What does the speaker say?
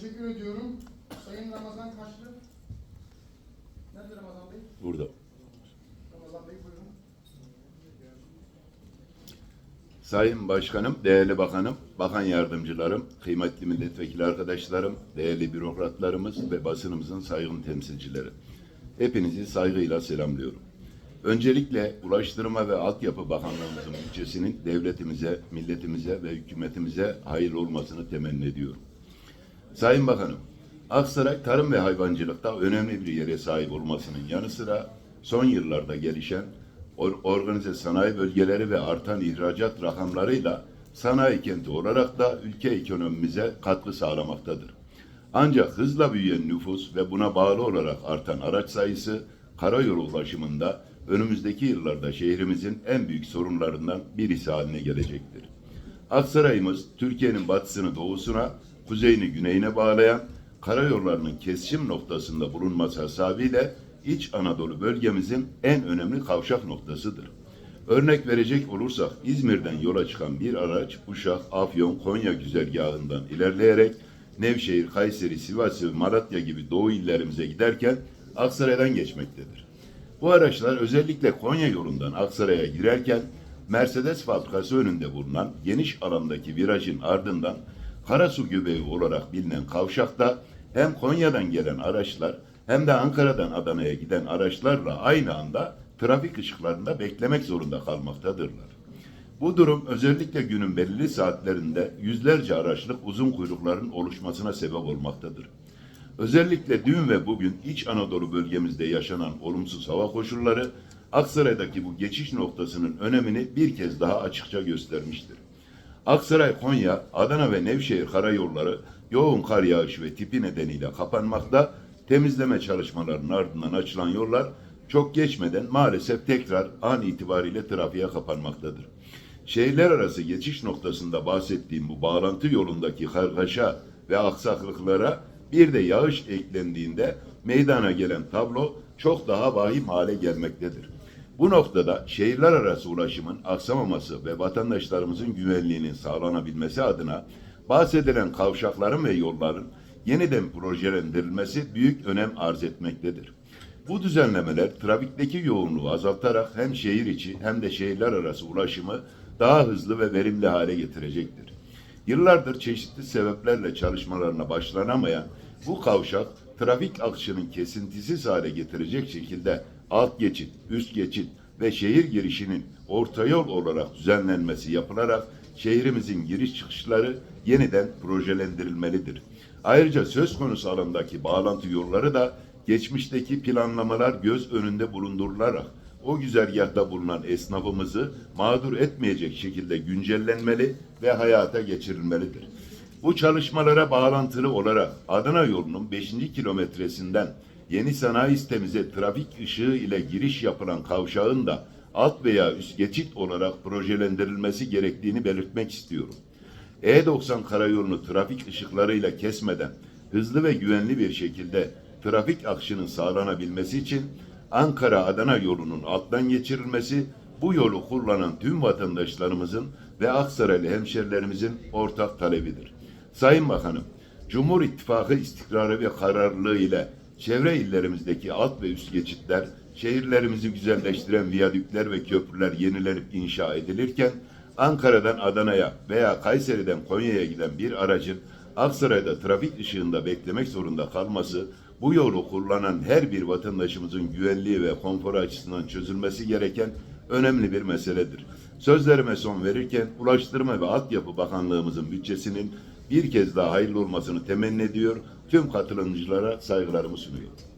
Teşekkür ediyorum. Sayın Ramazan Kaşlı. Nerede Ramazan Bey? Burada. Ramazan Bey buyurun. Sayın Başkanım, değerli bakanım, bakan yardımcılarım, kıymetli milletvekili arkadaşlarım, değerli bürokratlarımız ve basınımızın saygın temsilcileri. Hepinizi saygıyla selamlıyorum. Öncelikle Ulaştırma ve Altyapı Bakanlığımızın bütçesinin devletimize, milletimize ve hükümetimize hayırlı olmasını temenni ediyorum. Sayın Bakanım, Aksaray tarım ve hayvancılıkta önemli bir yere sahip olmasının yanı sıra son yıllarda gelişen or- organize sanayi bölgeleri ve artan ihracat rakamlarıyla sanayi kenti olarak da ülke ekonomimize katkı sağlamaktadır. Ancak hızla büyüyen nüfus ve buna bağlı olarak artan araç sayısı karayolu ulaşımında önümüzdeki yıllarda şehrimizin en büyük sorunlarından birisi haline gelecektir. Aksaray'ımız Türkiye'nin batısını doğusuna, kuzeyini güneyine bağlayan karayollarının kesişim noktasında bulunması hasabiyle İç Anadolu bölgemizin en önemli kavşak noktasıdır. Örnek verecek olursak İzmir'den yola çıkan bir araç Uşak, Afyon, Konya güzergahından ilerleyerek Nevşehir, Kayseri, Sivas ve Malatya gibi doğu illerimize giderken Aksaray'dan geçmektedir. Bu araçlar özellikle Konya yolundan Aksaray'a girerken Mercedes fabrikası önünde bulunan geniş alandaki virajın ardından Karasu göbeği olarak bilinen kavşakta hem Konya'dan gelen araçlar hem de Ankara'dan Adana'ya giden araçlarla aynı anda trafik ışıklarında beklemek zorunda kalmaktadırlar. Bu durum özellikle günün belirli saatlerinde yüzlerce araçlık uzun kuyrukların oluşmasına sebep olmaktadır. Özellikle dün ve bugün İç Anadolu bölgemizde yaşanan olumsuz hava koşulları Aksaray'daki bu geçiş noktasının önemini bir kez daha açıkça göstermiştir. Aksaray, Konya, Adana ve Nevşehir karayolları yoğun kar yağışı ve tipi nedeniyle kapanmakta, temizleme çalışmalarının ardından açılan yollar çok geçmeden maalesef tekrar an itibariyle trafiğe kapanmaktadır. Şehirler arası geçiş noktasında bahsettiğim bu bağlantı yolundaki kargaşa ve aksaklıklara bir de yağış eklendiğinde meydana gelen tablo çok daha vahim hale gelmektedir. Bu noktada şehirler arası ulaşımın aksamaması ve vatandaşlarımızın güvenliğinin sağlanabilmesi adına bahsedilen kavşakların ve yolların yeniden projelendirilmesi büyük önem arz etmektedir. Bu düzenlemeler trafikteki yoğunluğu azaltarak hem şehir içi hem de şehirler arası ulaşımı daha hızlı ve verimli hale getirecektir. Yıllardır çeşitli sebeplerle çalışmalarına başlanamayan bu kavşak trafik akışının kesintisiz hale getirecek şekilde alt geçit, üst geçit ve şehir girişinin orta yol olarak düzenlenmesi yapılarak şehrimizin giriş çıkışları yeniden projelendirilmelidir. Ayrıca söz konusu alandaki bağlantı yolları da geçmişteki planlamalar göz önünde bulundurularak o güzergahta bulunan esnafımızı mağdur etmeyecek şekilde güncellenmeli ve hayata geçirilmelidir. Bu çalışmalara bağlantılı olarak Adana yolunun 5. kilometresinden yeni sanayi sitemize trafik ışığı ile giriş yapılan kavşağın da alt veya üst geçit olarak projelendirilmesi gerektiğini belirtmek istiyorum. E90 karayolunu trafik ışıklarıyla kesmeden hızlı ve güvenli bir şekilde trafik akışının sağlanabilmesi için Ankara-Adana yolunun alttan geçirilmesi bu yolu kullanan tüm vatandaşlarımızın ve Aksaraylı hemşerilerimizin ortak talebidir. Sayın Bakanım, Cumhur İttifakı istikrarı ve kararlılığı ile çevre illerimizdeki alt ve üst geçitler, şehirlerimizi güzelleştiren viyadükler ve köprüler yenilenip inşa edilirken, Ankara'dan Adana'ya veya Kayseri'den Konya'ya giden bir aracın Aksaray'da trafik ışığında beklemek zorunda kalması, bu yolu kullanan her bir vatandaşımızın güvenliği ve konforu açısından çözülmesi gereken önemli bir meseledir. Sözlerime son verirken Ulaştırma ve Altyapı Bakanlığımızın bütçesinin bir kez daha hayırlı olmasını temenni ediyor. Tüm katılımcılara saygılarımı sunuyorum.